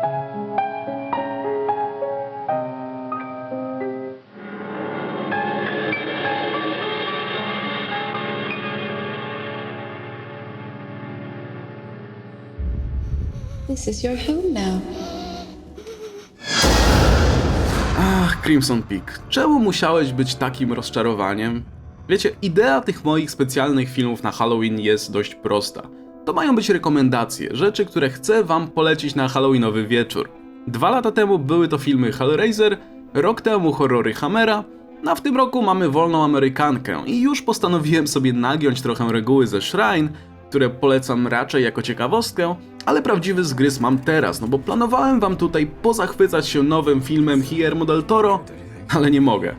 This is your home now. Ach, Crimson Peak, czemu musiałeś być takim rozczarowaniem? Wiecie, idea tych moich specjalnych filmów na Halloween jest dość prosta. To mają być rekomendacje, rzeczy, które chcę wam polecić na Halloweenowy wieczór. Dwa lata temu były to filmy Hellraiser, rok temu horrory Hammera, a w tym roku mamy Wolną Amerykankę i już postanowiłem sobie nagiąć trochę reguły ze Shrine, które polecam raczej jako ciekawostkę, ale prawdziwy zgryz mam teraz, no bo planowałem wam tutaj pozachwycać się nowym filmem Guillermo del Toro, ale nie mogę.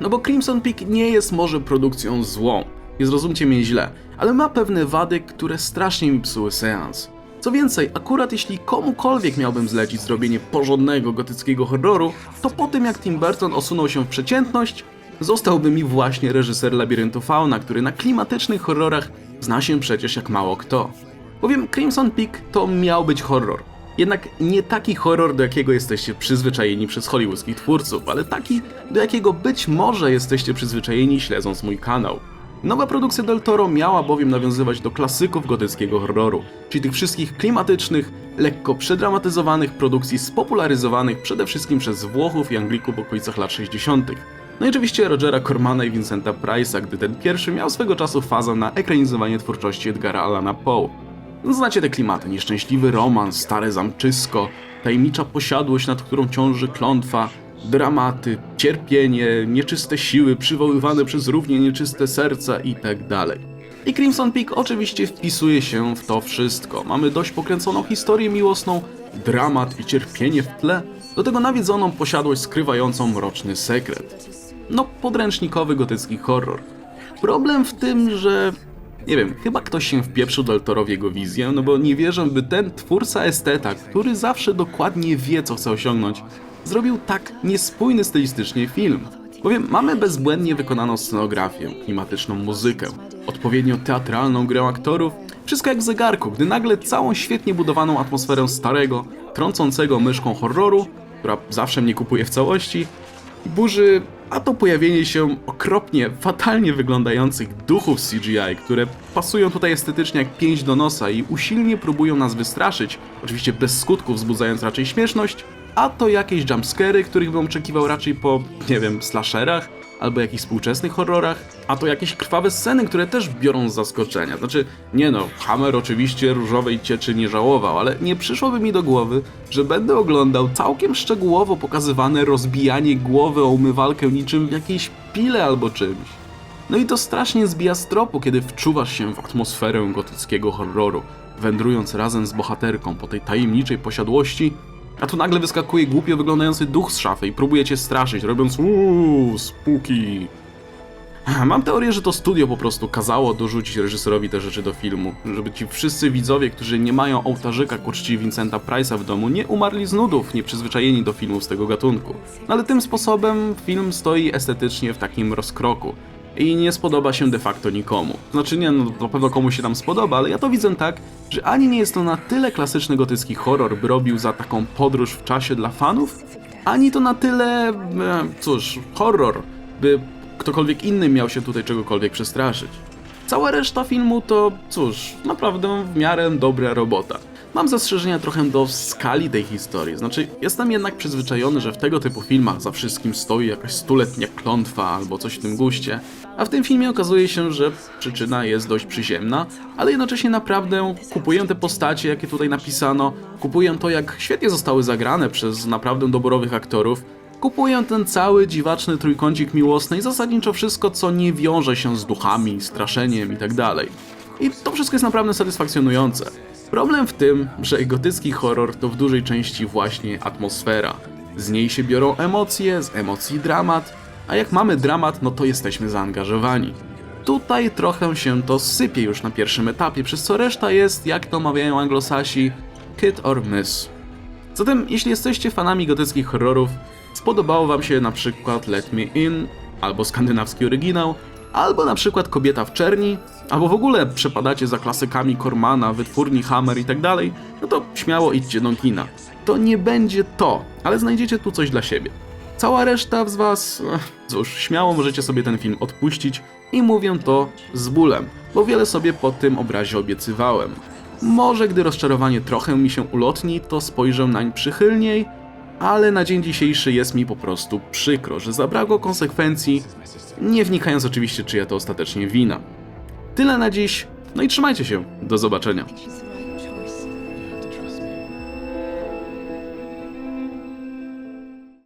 No bo Crimson Peak nie jest może produkcją złą, nie zrozumcie mnie źle, ale ma pewne wady, które strasznie mi psuły seans. Co więcej, akurat jeśli komukolwiek miałbym zlecić zrobienie porządnego gotyckiego horroru, to po tym jak Tim Burton osunął się w przeciętność, zostałby mi właśnie reżyser Labiryntu Fauna, który na klimatycznych horrorach zna się przecież jak mało kto. Bowiem Crimson Peak to miał być horror. Jednak nie taki horror, do jakiego jesteście przyzwyczajeni przez hollywoodzkich twórców, ale taki, do jakiego być może jesteście przyzwyczajeni śledząc mój kanał. Nowa produkcja Del Toro miała bowiem nawiązywać do klasyków gotyckiego horroru, czyli tych wszystkich klimatycznych, lekko przedramatyzowanych produkcji spopularyzowanych przede wszystkim przez Włochów i Anglików w okolicach lat 60. No i oczywiście Rogera Cormana i Vincenta Price'a, gdy ten pierwszy miał swego czasu fazę na ekranizowanie twórczości Edgara Allana Poe. No, Znacie te klimaty, nieszczęśliwy romans, stare zamczysko, tajemnicza posiadłość, nad którą ciąży klątwa, dramaty, cierpienie, nieczyste siły przywoływane przez równie nieczyste serca itd. I Crimson Peak oczywiście wpisuje się w to wszystko. Mamy dość pokręconą historię miłosną, dramat i cierpienie w tle, do tego nawiedzoną posiadłość skrywającą mroczny sekret. No, podręcznikowy gotycki horror. Problem w tym, że nie wiem, chyba ktoś się wpieprzył Del Toro w jego wizję, no bo nie wierzę, by ten twórca esteta, który zawsze dokładnie wie, co chce osiągnąć, zrobił tak niespójny stylistycznie film. Bowiem mamy bezbłędnie wykonaną scenografię, klimatyczną muzykę, odpowiednio teatralną grę aktorów, wszystko jak w zegarku, gdy nagle całą świetnie budowaną atmosferę starego, trącącego myszką horroru, która zawsze mnie kupuje w całości, burzy, a to pojawienie się okropnie, fatalnie wyglądających duchów CGI, które pasują tutaj estetycznie jak pięść do nosa i usilnie próbują nas wystraszyć, oczywiście bez skutków, wzbudzając raczej śmieszność, a to jakieś jumpscary, których bym oczekiwał raczej po, nie wiem, slasherach, albo jakichś współczesnych horrorach, a to jakieś krwawe sceny, które też biorą z zaskoczenia. Znaczy, nie no, Hammer oczywiście różowej cieczy nie żałował, ale nie przyszłoby mi do głowy, że będę oglądał całkiem szczegółowo pokazywane rozbijanie głowy o umywalkę niczym w jakiejś pile albo czymś. No i to strasznie zbija z tropu, kiedy wczuwasz się w atmosferę gotyckiego horroru, wędrując razem z bohaterką po tej tajemniczej posiadłości, a tu nagle wyskakuje głupio wyglądający duch z szafy i próbuje cię straszyć, robiąc uuu, spooky. Mam teorię, że to studio po prostu kazało dorzucić reżyserowi te rzeczy do filmu, żeby ci wszyscy widzowie, którzy nie mają ołtarzyka ku czci Vincenta Price'a w domu, nie umarli z nudów, nieprzyzwyczajeni do filmów z tego gatunku. Ale tym sposobem film stoi estetycznie w takim rozkroku i nie spodoba się de facto nikomu. Znaczy nie, no na pewno komuś się tam spodoba, ale ja to widzę tak, że ani nie jest to na tyle klasyczny gotycki horror, by robił za taką podróż w czasie dla fanów, ani to na tyle, e, cóż, horror, by ktokolwiek inny miał się tutaj czegokolwiek przestraszyć. Cała reszta filmu to, cóż, naprawdę w miarę dobra robota. Mam zastrzeżenia trochę do skali tej historii, znaczy jestem jednak przyzwyczajony, że w tego typu filmach za wszystkim stoi jakaś stuletnia klątwa albo coś w tym guście, a w tym filmie okazuje się, że przyczyna jest dość przyziemna, ale jednocześnie naprawdę kupuję te postacie, jakie tutaj napisano, kupuję to, jak świetnie zostały zagrane przez naprawdę doborowych aktorów, Kupuję ten cały dziwaczny trójkącik miłosny i zasadniczo wszystko, co nie wiąże się z duchami, straszeniem itd. I to wszystko jest naprawdę satysfakcjonujące. Problem w tym, że gotycki horror to w dużej części właśnie atmosfera. Z niej się biorą emocje, z emocji dramat, a jak mamy dramat, no to jesteśmy zaangażowani. Tutaj trochę się to sypie już na pierwszym etapie, przez co reszta jest, jak to mawiają anglosasi, hit or miss. Zatem, jeśli jesteście fanami gotyckich horrorów, spodobało wam się na przykład Let Me In albo skandynawski oryginał, albo na przykład Kobieta w czerni, albo w ogóle przepadacie za klasykami Kormana, Wytwórni Hammer i tak dalej, no to śmiało idźcie do kina. To nie będzie to, ale znajdziecie tu coś dla siebie. Cała reszta z was, cóż, śmiało możecie sobie ten film odpuścić i mówię to z bólem, bo wiele sobie po tym obrazie obiecywałem. Może gdy rozczarowanie trochę mi się ulotni, to spojrzę nań przychylniej, ale na dzień dzisiejszy jest mi po prostu przykro, że zabrakło konsekwencji, nie wnikając oczywiście czyja to ostatecznie wina. Tyle na dziś, no i trzymajcie się, do zobaczenia.